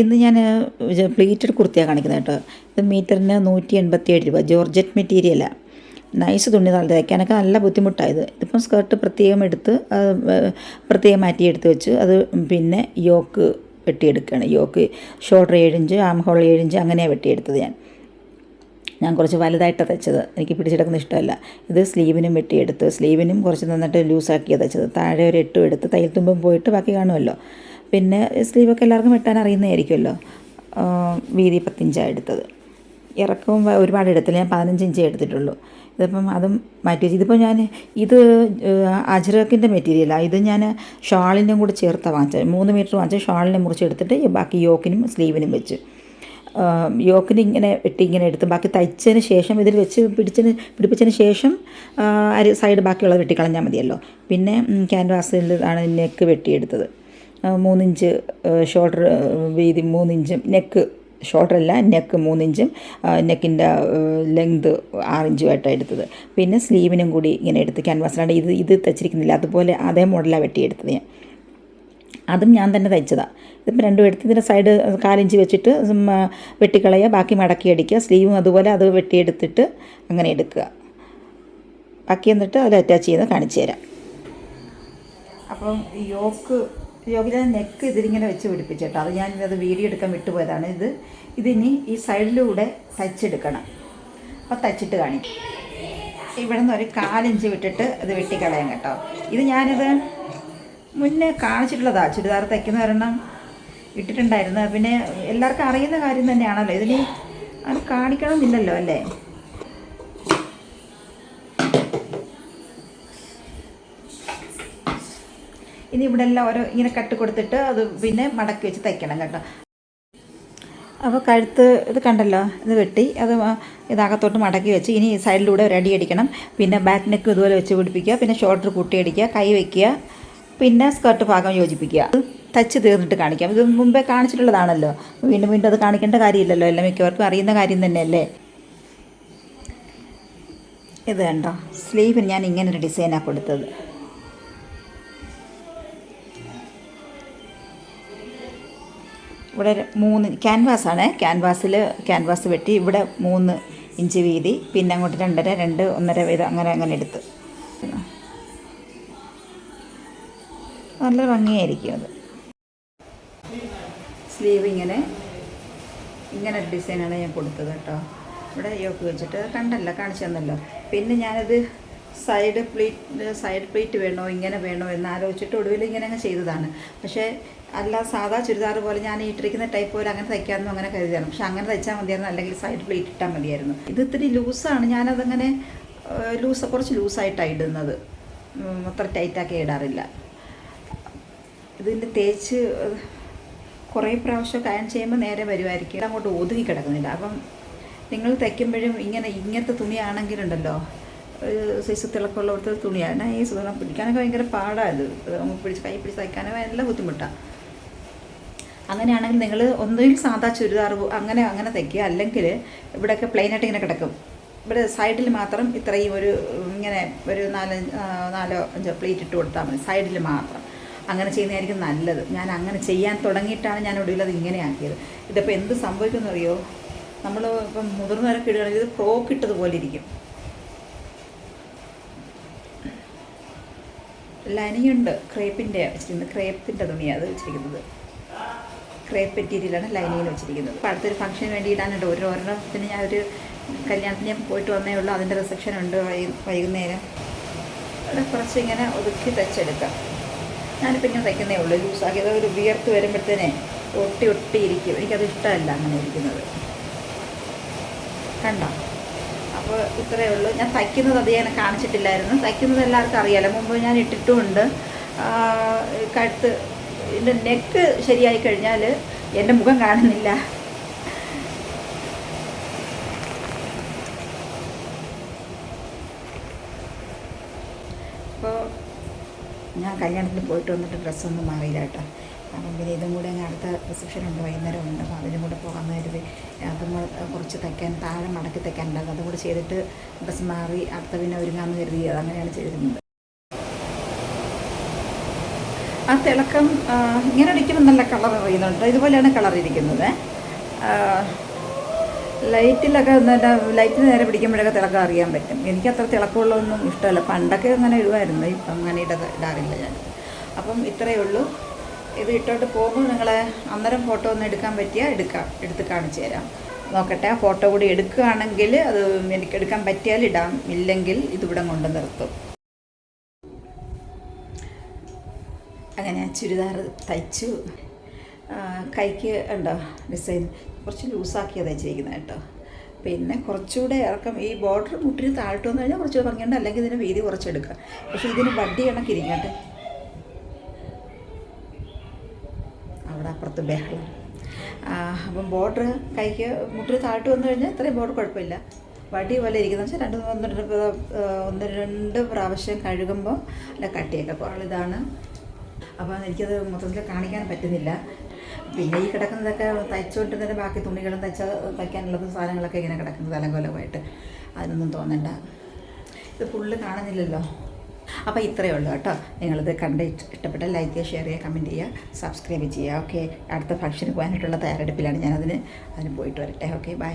ഇന്ന് ഞാൻ പ്ലീറ്റഡ് കുർത്തിയാണ് കാണിക്കുന്നത് കേട്ടോ. ഇത് മീറ്ററിന് നൂറ്റി എൺപത്തി ഏഴ് രൂപ. ജോർജറ്റ് മെറ്റീരിയലാണ് നൈസ് തുണി നല്ല തയ്ക്കാനൊക്കെ നല്ല ബുദ്ധിമുട്ടായത് ഇതിപ്പം സ്കേർട്ട് പ്രത്യേകം എടുത്ത് പ്രത്യേകം മാറ്റി എടുത്ത് വെച്ച് അത് പിന്നെ യോക്ക് വെട്ടിയെടുക്കുകയാണ്. യോക്ക് ഷോൾഡർ ഏഴിഞ്ച് ആം ഹോൾ ഏഴിഞ്ച് അങ്ങനെയാണ് വെട്ടിയെടുത്തത് ഞാൻ. ഞാൻ കുറച്ച് വലുതായിട്ടാണ് തയ്ച്ചത്. എനിക്ക് പിടിച്ചെടുക്കുന്ന ഇഷ്ടമല്ല. ഇത് സ്ലീവിനും വെട്ടിയെടുത്ത് സ്ലീവിനും കുറച്ച് നന്നായിട്ട് ലൂസാക്കിയാണ് തയ്ച്ചത്. താഴെ ഒരു എട്ടും എടുത്ത് തയ്യൽ തുമ്പും പോയിട്ട് ബാക്കി കാണുമല്ലോ. പിന്നെ സ്ലീവൊക്കെ എല്ലാവർക്കും വെട്ടാൻ അറിയുന്നതായിരിക്കുമല്ലോ. വീതി പത്തിഞ്ചാണ് എടുത്തത്. ഇറക്കവും ഒരുപാട് എടുത്തില്ല ഞാൻ പതിനഞ്ച് ഇഞ്ചേ എടുത്തിട്ടുള്ളൂ. ഇതിപ്പം അതും മാറ്റി ഇതിപ്പോൾ ഞാൻ ഇത് അജ്രക്കിന്റെ മെറ്റീരിയലാണ് ഇത് ഞാൻ ഷാളിനും കൂടെ ചേർത്ത വാങ്ങിച്ചത്. മൂന്ന് മീറ്റർ വാങ്ങിച്ച ഷാളിനെ മുറിച്ചെടുത്തിട്ട് ബാക്കി യോക്കിനും സ്ലീവിനും വെച്ച്. യോക്കിന് ഇങ്ങനെ വെട്ടി ഇങ്ങനെ എടുത്ത് ബാക്കി തയ്ച്ചതിന് ശേഷം ഇതിൽ വെച്ച് പിടിച്ചതിന് പിടിപ്പിച്ചതിന് ശേഷം സൈഡ് ബാക്കിയുള്ളത് വെട്ടിക്കളഞ്ഞാൽ മതിയല്ലോ. പിന്നെ ക്യാൻവാസിൽ ആണ് നെക്ക് വെട്ടിയെടുത്തത്. മൂന്നിഞ്ച് ഷോൾഡർ വീതി മൂന്നിഞ്ചും നെക്ക് ഷോൾഡർ അല്ല നെക്ക് മൂന്നിഞ്ചും നെക്കിന്റെ ലെങ്ത് ആറിഞ്ചുമായിട്ടാണ് എടുത്തത്. പിന്നെ സ്ലീവിനും കൂടി ഇങ്ങനെ എടുത്ത് ക്യാൻവാസിലാണ് ഇത് ഇത് തച്ചിരിക്കുന്നില്ല. അതുപോലെ അതേ മോഡലാണ് വെട്ടിയെടുത്തത് ഞാൻ. അതും ഞാൻ തന്നെ തയ്ച്ചതാണ് ഇതിപ്പോൾ രണ്ടും എടുത്ത് ഇതിന്റെ സൈഡ് കാലിഞ്ച് വെച്ചിട്ട് വെട്ടിക്കളയുക ബാക്കി മടക്കി അടിക്കുക. സ്ലീവും അതുപോലെ അത് വെട്ടിയെടുത്തിട്ട് അങ്ങനെ എടുക്കുക. ബാക്കി എന്നിട്ട് അതിൽ അറ്റാച്ച് ചെയ്യുന്നത് കാണിച്ചു തരാം. അപ്പം യോക്ക് യോഗിലെ നെക്ക് ഇതിലിങ്ങനെ വെച്ച് പിടിപ്പിച്ചിട്ടോ. അത് ഞാൻ അത് വീഡിയോ എടുക്കാൻ വിട്ടുപോയതാണ്. ഇത് ഇതിനി ഈ സൈഡിലൂടെ തച്ചെടുക്കണം അപ്പോൾ തച്ചിട്ട് കാണിക്കും. ഇവിടെ നിന്ന് ഒരു കാലിഞ്ച് വിട്ടിട്ട് ഇത് വെട്ടിക്കളയാം കേട്ടോ. ഇത് ഞാനിത് മുന്നേ കാണിച്ചിട്ടുള്ളതാണ് ചുരിദാർ തയ്ക്കുന്ന ഒരെണ്ണം ഇട്ടിട്ടുണ്ടായിരുന്നു. പിന്നെ എല്ലാവർക്കും അറിയുന്ന കാര്യം തന്നെയാണല്ലോ. ഇതിന് അത് കാണിക്കണമെന്നില്ലല്ലോ അല്ലേ? ഇനി ഇവിടെ എല്ലാം ഓരോ ഇങ്ങനെ കട്ട് കൊടുത്തിട്ട് അത് പിന്നെ മടക്കി വെച്ച് തയ്ക്കണം കേട്ടോ. അപ്പോൾ കഴുത്ത് ഇത് കണ്ടല്ലോ ഇത് വെട്ടി അത് ഇതാകത്തോട്ട് മടക്കി വെച്ച് ഇനി സൈഡിലൂടെ ഒരു അടി അടിക്കണം. പിന്നെ ബാക്ക് നെക്ക് ഇതുപോലെ വെച്ച് പിടിപ്പിക്കുക പിന്നെ ഷോൾഡർ കൂട്ടിയടിക്കുക കൈ വയ്ക്കുക പിന്നെ സ്കർട്ട് ഭാഗം യോജിപ്പിക്കുക. തച്ച് തീർന്നിട്ട് കാണിക്കാം. ഇത് മുമ്പേ കാണിച്ചിട്ടുള്ളതാണല്ലോ. വീണ്ടും വീണ്ടും അത് കാണിക്കേണ്ട കാര്യമില്ലല്ലോ. എല്ലാം മിക്കവർക്കും അറിയുന്ന കാര്യം തന്നെയല്ലേ? ഇത് കണ്ടോ? സ്ലീവിന് ഞാൻ ഇങ്ങനൊരു ഡിസൈനാണ് കൊടുത്തത്. ഇവിടെ മൂന്ന് ക്യാൻവാസാണ് ക്യാൻവാസിൽ ക്യാൻവാസ് വെട്ടി ഇവിടെ മൂന്ന് ഇഞ്ച് വീതി പിന്നെ അങ്ങോട്ട് രണ്ടര രണ്ട് ഒന്നര വീതം അങ്ങനെ അങ്ങനെ എടുത്ത്. നല്ല ഭംഗിയായിരിക്കും അത്. സ്ലീവ് ഇങ്ങനെ ഇങ്ങനെ ഡിസൈനാണ് ഞാൻ കൊടുത്തത് കേട്ടോ. ഇവിടെ യോക്ക് വെച്ചിട്ട് കണ്ടല്ലോ കാണിച്ചു തന്നല്ലോ. പിന്നെ ഞാനത് സൈഡ് പ്ലേറ്റ് സൈഡ് പ്ലേറ്റ് വേണോ ഇങ്ങനെ വേണോ എന്ന് ആലോചിച്ചിട്ട് ഒടുവിൽ ഇങ്ങനെ അങ്ങ് ചെയ്തതാണ്. പക്ഷേ അല്ല സാധാ ചുരിദാർ പോലെ ഞാൻ ഇട്ടിരിക്കുന്ന ടൈപ്പ് പോലെ അങ്ങനെ തയ്ക്കാമെന്നും അങ്ങനെ കരുതിയാണ് പക്ഷെ അങ്ങനെ തയ്ച്ചാൽ മതിയായിരുന്നു അല്ലെങ്കിൽ സൈഡ് പ്ലേറ്റ് ഇട്ടാൽ മതിയായിരുന്നു. ഇത് ഇത്തിരി ലൂസാണ്. ഞാനതങ്ങനെ ലൂസ് കുറച്ച് ലൂസായിട്ടാണ് ഇടുന്നത്. അത്ര ടൈറ്റാക്കി ഇടാറില്ല. ഇതിന്റെ തേച്ച് കുറേ പ്രാവശ്യമൊക്കെ അയൺ ചെയ്യുമ്പോൾ നേരെ വരുമായിരിക്കും. അങ്ങോട്ട് ഒതുങ്ങി കിടക്കുന്നില്ല. അപ്പം നിങ്ങൾ തയ്ക്കുമ്പോഴും ഇങ്ങനെ ഇങ്ങനത്തെ തുണിയാണെങ്കിലുണ്ടല്ലോ സൈസ് തിളക്കമുള്ള തുണിയാണ് ഈ സുഖം പിടിക്കാനൊക്കെ ഭയങ്കര പാടാണ് ഇത്. നമുക്ക് പിടിച്ച് കൈ പിടിച്ച് തയ്ക്കാനൊക്കെ നല്ല ബുദ്ധിമുട്ടാണ് അങ്ങനെയാണെങ്കിൽ നിങ്ങൾ ഒന്നുകിൽ സാധാ ചുരിദാർ അങ്ങനെ അങ്ങനെ തയ്ക്കുക. അല്ലെങ്കിൽ ഇവിടെയൊക്കെ പ്ലെയിനായിട്ട് ഇങ്ങനെ കിടക്കും. ഇവിടെ സൈഡിൽ മാത്രം ഇത്രയും ഒരു ഇങ്ങനെ ഒരു നാല് നാലോ അഞ്ചോ പ്ലേറ്റ് ഇട്ട് കൊടുത്താൽ മതി. സൈഡിൽ മാത്രം. അങ്ങനെ ചെയ്യുന്നതായിരിക്കും നല്ലത്. ഞാൻ അങ്ങനെ ചെയ്യാൻ തുടങ്ങിയിട്ടാണ് ഞാൻ ഒടുവിൽ അത് ഇങ്ങനെ ആക്കിയത്. ഇതിപ്പോൾ എന്ത് സംഭവിക്കുമെന്നറിയോ? നമ്മൾ ഇപ്പം മുതിർന്നവരൊക്കെ ഇടുകയാണെങ്കിൽ ഇത് ഫ്രോക്ക് ഇട്ടതുപോലെ ഇരിക്കും. ലൈനിങ് ഉണ്ട് ക്രേപ്പിന്റെ വെച്ചിരിക്കുന്നത് ക്രേപ്പിന്റെ തുണിയാണ് അത് വെച്ചിരിക്കുന്നത്. ക്രേപ്പ് മെറ്റീരിയലാണ് ലൈനിങ്ങിൽ വെച്ചിരിക്കുന്നത്. അപ്പോൾ അടുത്തൊരു ഫംഗ്ഷന് വേണ്ടി ഇടാനുണ്ട് ഒരു ഒരെണ്ണത്തിന് ഞാൻ ഒരു കല്യാണത്തിന് ഞാൻ പോയിട്ട് വന്നേ ഉള്ളൂ അതിന്റെ റിസപ്ഷൻ ഉണ്ട് വൈകുന്നേരം. അത് കുറച്ച് ഇങ്ങനെ ഒതുക്കി തയ്ച്ചെടുക്കാം ഞാനിപ്പോൾ ഇങ്ങനെ തയ്ക്കുന്നേ ഉള്ളൂ ലൂസാക്കി. അത് ഒരു വിയർത്ത് വരുമ്പോഴത്തേനെ ഒട്ടി ഒട്ടി ഇരിക്കും എനിക്കത് ഇഷ്ടമല്ല അങ്ങനെ ഇരിക്കുന്നത്. കണ്ടോ? അപ്പോൾ ഇത്രയേ ഉള്ളൂ. ഞാൻ തയ്ക്കുന്നത് ഞാൻ കാണിച്ചിട്ടില്ലായിരുന്നു. തയ്ക്കുന്നത് എല്ലാവർക്കും അറിയാലോ. മുമ്പ് ഞാൻ ഇട്ടിട്ടുമുണ്ട്. കഴുത്ത് എന്റെ നെക്ക് ശരിയായി കഴിഞ്ഞാൽ എന്റെ മുഖം കാണുന്നില്ല. അപ്പോൾ ഞാൻ കല്യാണത്തിന് പോയിട്ട് വന്നിട്ട് ഡ്രസ്സൊന്നും മാറിയില്ല കേട്ടോ. അപ്പം പിന്നെ ഇതും കൂടെ അങ്ങ് അടുത്ത റിസപ്ഷൻ ഉണ്ട് വൈകുന്നേരം ഉണ്ട്. അപ്പോൾ അതിനും കൂടെ പോകാമെന്ന് കരുതി. കൂടെ കുറച്ച് തയ്ക്കാൻ താഴെ മടക്കി തയ്ക്കാനുണ്ടായിരുന്നു. അതും കൂടെ ചെയ്തിട്ട് ഡ്രസ്സ് മാറി അടുത്ത പിന്നെ ഒരുങ്ങാമെന്ന് കരുതി. അതങ്ങനെയാണ് ചെയ്തിരുന്നത്. ആ തിളക്കം ഇങ്ങനെ അടിക്കുമ്പോൾ നല്ല കളർ അറിയുന്നുണ്ട്. ഇതുപോലെയാണ് കളർ ഇരിക്കുന്നത്. ലൈറ്റിലൊക്കെ എന്താ ലൈറ്റിന് നേരെ പിടിക്കുമ്പോഴൊക്കെ തിളക്കം അറിയാൻ പറ്റും. എനിക്ക് അത്ര തിളക്കമുള്ളതൊന്നും ഇഷ്ടമല്ല. പണ്ടൊക്കെ അങ്ങനെ ഇടുമായിരുന്നു ഇപ്പം അങ്ങനെ ഇട ഇടാറില്ല ഞാൻ. അപ്പം ഇത്രയേ ഉള്ളൂ. ഇത് ഇട്ടോട്ട് പോകുമ്പോൾ നിങ്ങൾ അന്നേരം ഫോട്ടോ ഒന്ന് എടുക്കാൻ പറ്റിയാൽ എടുക്കാം. എടുത്ത് കാണിച്ചു തരാം. നോക്കട്ടെ ആ ഫോട്ടോ കൂടി എടുക്കുകയാണെങ്കിൽ അത് എനിക്ക് എടുക്കാൻ പറ്റിയാൽ ഇടാം. ഇല്ലെങ്കിൽ ഇതിവിടെ കൊണ്ട് നിർത്തും. അങ്ങനെ ചുരിദാർ തയ്ച്ചു. കൈക്ക് ഉണ്ടോ ഡിസൈൻ? കുറച്ച് ലൂസാക്കിയാണ് തയ്ച്ചിരിക്കുന്നത് കേട്ടോ. പിന്നെ കുറച്ചുകൂടെ ഇറക്കം. ഈ ബോർഡർ മുട്ടിന് താഴ്ത്തു വന്നു കഴിഞ്ഞാൽ കുറച്ചുകൂടെ ഭംഗിയുണ്ട്. അല്ലെങ്കിൽ ഇതിന് വീതി കുറച്ചെടുക്കാം. പക്ഷേ ഇതിന് വഡ്ഡി കണക്കിരിക്കട്ടെ അവിടെ അപ്പുറത്ത് ബഹളം. അപ്പം ബോർഡർ കൈക്ക് മുട്ടിൽ താഴ്ത്തു വന്നു കഴിഞ്ഞാൽ ഇത്രയും ബോർഡർ കുഴപ്പമില്ല. വടി പോലെ ഇരിക്കുന്നത് വെച്ചാൽ രണ്ട് ഒന്ന് രണ്ട് ഒന്ന് രണ്ട് പ്രാവശ്യം കഴുകുമ്പോൾ അല്ല കട്ടിയൊക്കെ കുറവ് ഇതാണ്. അപ്പോൾ എനിക്കത് മൊത്തത്തിൽ കാണിക്കാൻ പറ്റുന്നില്ല. പിന്നെ ഈ കിടക്കുന്നതൊക്കെ തയ്ച്ചുകൊണ്ടിരുന്നതിന്റെ ബാക്കി തുണികളും തയ്ച്ച തയ്ക്കാനുള്ളത് സാധനങ്ങളൊക്കെ ഇങ്ങനെ കിടക്കുന്നത് അലങ്കോലമായിട്ട്. അതിനൊന്നും തോന്നണ്ട. ഇത് ഫുള്ള് കാണുന്നില്ലല്ലോ. അപ്പോൾ ഇത്രയേ ഉള്ളൂ കേട്ടോ. നിങ്ങളിത് കണ്ട് ഇഷ്ട- ഇഷ്ടപ്പെട്ട ലൈക്ക് ചെയ്യുക ഷെയർ ചെയ്യുക കമന്റ് ചെയ്യുക സബ്സ്ക്രൈബ് ചെയ്യുക. ഓക്കെ അടുത്ത ഫംഗ്ഷന് പോകാനായിട്ടുള്ള തയ്യാറെടുപ്പിലാണ് ഞാനതിന് അതിന് പോയിട്ട് വരട്ടെ. Okay bye